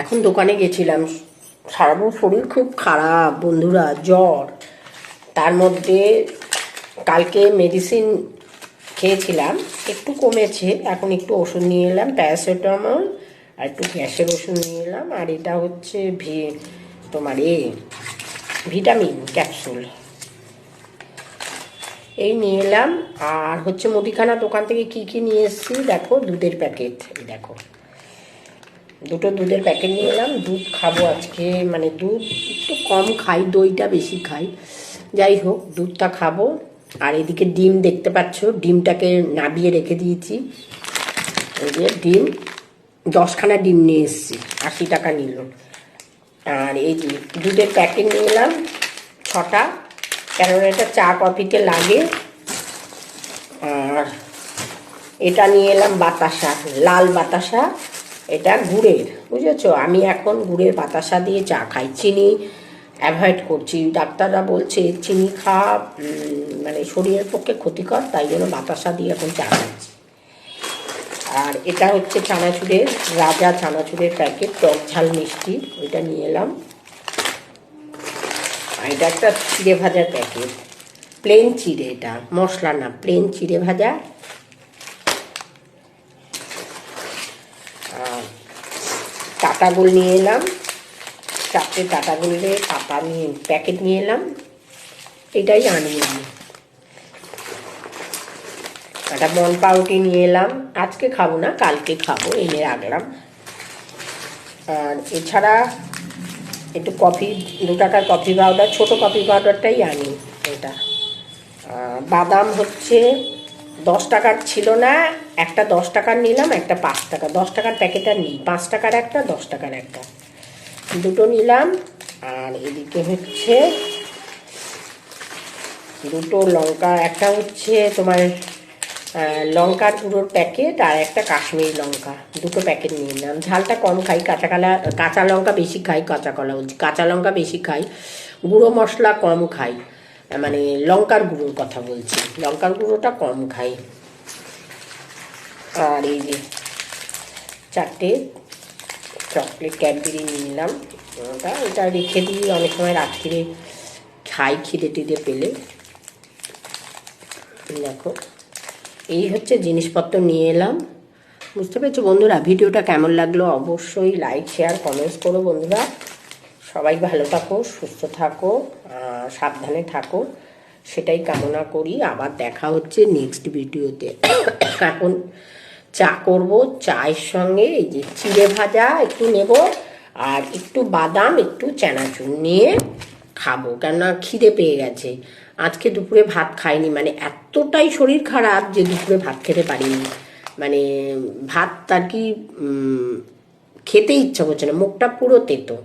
এখন দোকানে গেছিলাম। সারাদিন শরীর খুব খারাপ, বন্ধুরা, জ্বর। তার মধ্যে কালকে মেডিসিন খেয়েছিলাম, একটু কমেছে, এখন একটু ওষুধ নিয়ে এলাম প্যারাসিটামল আর একটু গ্যাসের ওষুধ নিয়ে এলাম, আর এটা হচ্ছে ভি, তোমার এ ভিটামিন ক্যাপসুল এই নিয়ে এলাম, আর হচ্ছে মুদিখানা দোকান থেকে কি কি নিয়ে এসেছি, দেখো, দুধের প্যাকেট এই দেখো। দুটো দুধের প্যাকেট নিয়ে এলাম। দুধ খাব আজকে মানে দুধ একটু কম খাই, দইটা বেশি খাই। যাই হোক, দুধটা খাব। আর এদিকে ডিম দেখতে পাচ্ছ, ডিমটাকে নাবিয়ে রেখে দিয়েছি। এই যে ডিম, দশখানা ডিম নিয়ে এসেছি, আশি টাকা নিল। আর এই যে দুধের প্যাকেট নিয়ে এলাম, ছটা। কেননা এটা চা, কফিতে লাগে। আর এটা নিয়ে এলাম বাতাসা, লাল বাতাসা। এটা গুড়ের, বুঝেছ? আমি এখন গুড়ের বাতাসা দিয়ে চা খাই, চিনি অ্যাভয়েড করছি। ডাক্তাররা বলছে, চিনি খাওয়া মানে শরীরের পক্ষে ক্ষতিকর, তাই জন্য বাতাসা দিয়ে এখন চা খাচ্ছি। আর এটা হচ্ছে চানাচুরের রাজা চানাচুরের প্যাকেট, টক ঝাল মিষ্টি, ওইটা নিয়ে এলাম। আর এটা একটা চিড়ে ভাজার প্যাকেট, প্লেন চিড়ে এটা, মশলা না, প্লেন চিড়ে ভাজা। টাটা গোল নিয়ে এলাম। চারটে টাটা গোলের পাতা নিয়ে, প্যাকেট নিয়ে এলাম। এটাই আনি আমি। একটা বন পাউরুটি নিয়ে এলাম। আজকে খাব না, কালকে খাব, এনে রাখলাম। আর এছাড়া একটু কফি, দু টাকার কফি পাউডার, ছোটো কফি পাউডারটাই আনি এটা। বাদাম হচ্ছে দশ টাকার ছিল না, একটা দশ টাকার নিলাম, একটা পাঁচ টাকা। দশ টাকার প্যাকেট আর নিই, পাঁচ টাকার একটা, দশ টাকার একটা। দুটো নিলাম, আর এদিকে হচ্ছে দুটো লঙ্কা, একটা হচ্ছে তোমার লঙ্কার গুঁড়োর প্যাকেট আর একটা কাশ্মীরি লঙ্কা। দুটো প্যাকেট নিয়ে নিলাম। ঝালটা কম খাই, কাঁচা কলা, কাঁচা লঙ্কা বেশি খাই, কাঁচা কলা কাঁচা লঙ্কা বেশি খাই, গুঁড়ো মশলা কম খাই। মানে লঙ্কার গুঁড়োর কথা বলছি। লঙ্কার গুঁড়োটা কম খাই। আর এই যে চারটে চকলেট ক্যাডবেরি নিলাম। ওটা ওটা রেখে দিই, অনেক সময় রাত্রিরে খাই খিদে টিদে পেলে। দেখো, এই হচ্ছে জিনিসপত্র নিয়ে এলাম। বুঝতে পেরেছ বন্ধুরা? ভিডিওটা কেমন লাগল অবশ্যই লাইক শেয়ার কমেন্টস করো বন্ধুরা। সবাই ভালো থাকো, সুস্থ থাকো। সাবধানে থাকো। সেটাই কামনা করি। আবার দেখা হচ্ছে নেক্সট ভিডিওতে এখন চা করব, চায়ের সঙ্গে এই যে চিড়ে ভাজা একটু নেব, আর একটু বাদাম, একটু চানাচুর নিয়ে খাব। কেননা খিদে পেয়ে গেছে। আজকে দুপুরে ভাত খাইনি। মানে এতটাই শরীর খারাপ যে দুপুরে ভাত খেতে পারিনি। মানে ভাত আর কি খেতে ইচ্ছা করছে না। মুখটা পুরো তেতো।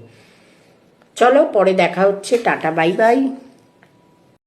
চলো পরে দেখা হচ্ছে টাটা বাই বাই।